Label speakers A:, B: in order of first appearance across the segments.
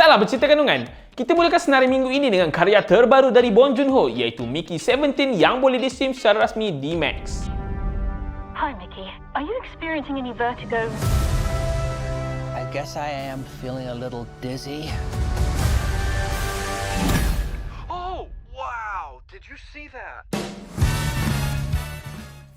A: Salah bercerita kandungan. Kita mulakan senarai minggu ini dengan karya terbaru dari Bong Joon-ho iaitu Mickey 17 yang boleh di-stream secara rasmi di Max.
B: Hi, Mickey. Are you experiencing any vertigo?
C: I guess I am feeling a little dizzy.
D: Oh, wow! Did you see that?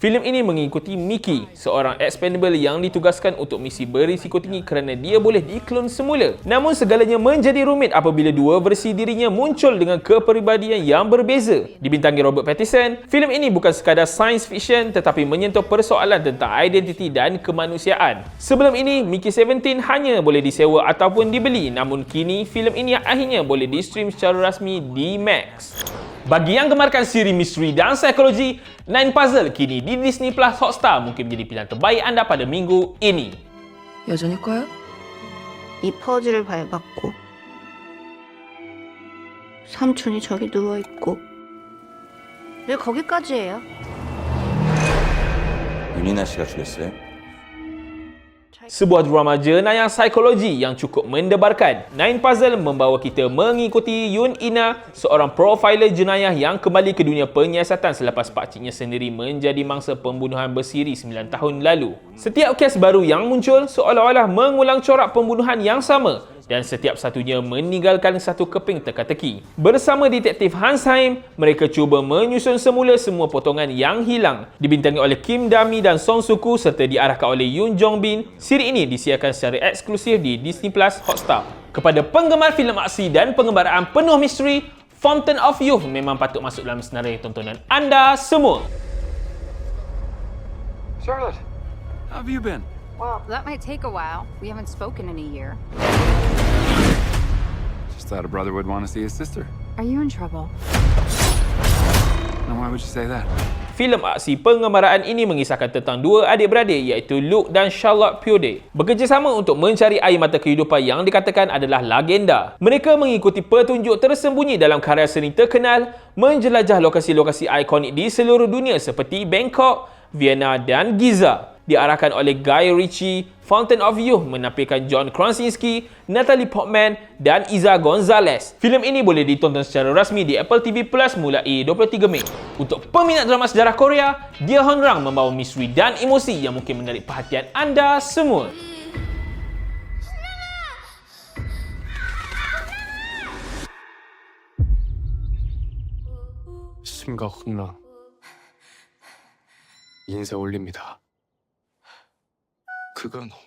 A: Filem ini mengikuti Mickey, seorang expendable yang ditugaskan untuk misi berisiko tinggi kerana dia boleh diklon semula. Namun segalanya menjadi rumit apabila dua versi dirinya muncul dengan kepribadian yang berbeza. Dibintangi Robert Pattinson, filem ini bukan sekadar science fiction tetapi menyentuh persoalan tentang identiti dan kemanusiaan. Sebelum ini, Mickey 17 hanya boleh disewa ataupun dibeli namun kini filem ini akhirnya boleh di-stream secara rasmi di Max. Bagi yang gemarkan siri misteri dan psikologi, Nine Puzzle kini di Disney Plus Hotstar mungkin menjadi pilihan terbaik anda pada minggu ini.
E: 여전일 거야?
F: 이 퍼즐을 밟았고 삼촌이 저기 누워있고 왜 거기까지 해요?
G: 윤이나 씨가 죽였어요?
A: Sebuah drama jenayah psikologi yang cukup mendebarkan. Nine Puzzle membawa kita mengikuti Yun Ina, seorang profiler jenayah yang kembali ke dunia penyiasatan selepas pakciknya sendiri menjadi mangsa pembunuhan bersiri 9 tahun lalu. Setiap kes baru yang muncul seolah-olah mengulang corak pembunuhan yang sama dan setiap satunya meninggalkan satu keping teka-teki. Bersama detektif Hans Haim, mereka cuba menyusun semula semua potongan yang hilang. Dibintangi oleh Kim Dami dan Song Soo-koo serta diarahkan oleh Yoon Jong Bin, siri ini disiarkan secara eksklusif di Disney Plus Hotstar. Kepada penggemar filem aksi dan pengembaraan penuh misteri, Fountain of Youth memang patut masuk dalam senarai tontonan anda semua.
D: Charlotte, how have you been?
H: Well, that might take a while. We haven't spoken in a year.
D: Just thought a brother would want to see his sister.
H: Are you in trouble?
D: Now, why would you say that?
A: Filem aksi pengembaraan ini mengisahkan tentang dua adik-beradik iaitu Luke dan Charlotte Purdy bekerjasama untuk mencari air mata kehidupan yang dikatakan adalah legenda. Mereka mengikuti petunjuk tersembunyi dalam karya seni terkenal menjelajah lokasi-lokasi ikonik di seluruh dunia seperti Bangkok, Vienna dan Giza Diarahkan oleh Guy Ritchie, Fountain of Youth menampilkan John Krasinski, Natalie Portman dan Iza Gonzalez. Filem ini boleh ditonton secara rasmi di Apple TV Plus mulai 23 Mei. Untuk peminat drama sejarah Korea, Dia Honrang membawa misteri dan emosi yang mungkin menarik perhatian anda semua.
I: 심각 흥랑 인사 올립니다.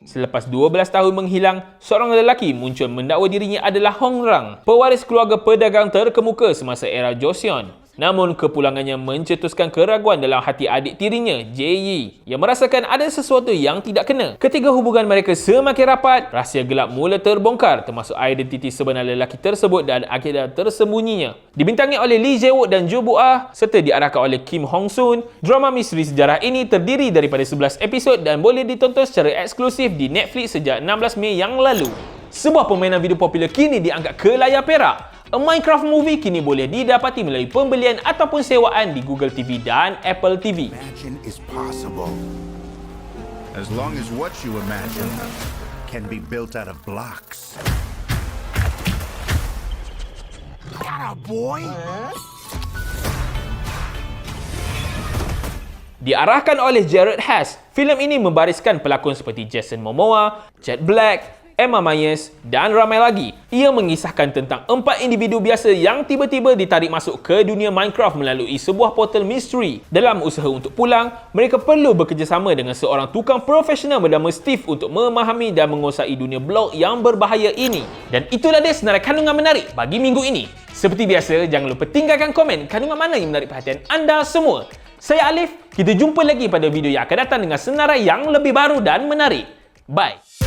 A: Selepas 12 tahun menghilang, seorang lelaki muncul mendakwa dirinya adalah Hong Rang, pewaris keluarga pedagang terkemuka semasa era Joseon. Namun kepulangannya mencetuskan keraguan dalam hati adik tirinya, Jae yang merasakan ada sesuatu yang tidak kena. Ketika hubungan mereka semakin rapat, rahsia gelap mula terbongkar termasuk identiti sebenar lelaki tersebut dan agenda tersembunyinya. Dibintangi oleh Lee Jae-wook dan Jo Bu-ah serta diarahkan oleh Kim Hong Soon, drama misteri sejarah ini terdiri daripada 11 episod dan boleh ditonton secara eksklusif di Netflix sejak 16 Mei yang lalu. Sebuah permainan video popular kini diangkat ke layar perak. A Minecraft movie kini boleh didapati melalui pembelian ataupun sewaan di Google TV dan Apple TV.
J: Imagine is possible. As long as what you imagine can be built out of blocks. Atta boy!
A: Diarahkan oleh Jared Hess, filem ini membariskan pelakon seperti Jason Momoa, Jet Black, Emma Myers dan ramai lagi. Ia mengisahkan tentang empat individu biasa yang tiba-tiba ditarik masuk ke dunia Minecraft melalui sebuah portal misteri. Dalam usaha untuk pulang, mereka perlu bekerjasama dengan seorang tukang profesional bernama Steve untuk memahami dan menguasai dunia blok yang berbahaya ini. Dan itulah dia senarai kandungan menarik bagi minggu ini. Seperti biasa, jangan lupa tinggalkan komen kandungan mana yang menarik perhatian anda semua. Saya Alif, kita jumpa lagi pada video yang akan datang dengan senarai yang lebih baru dan menarik. Bye.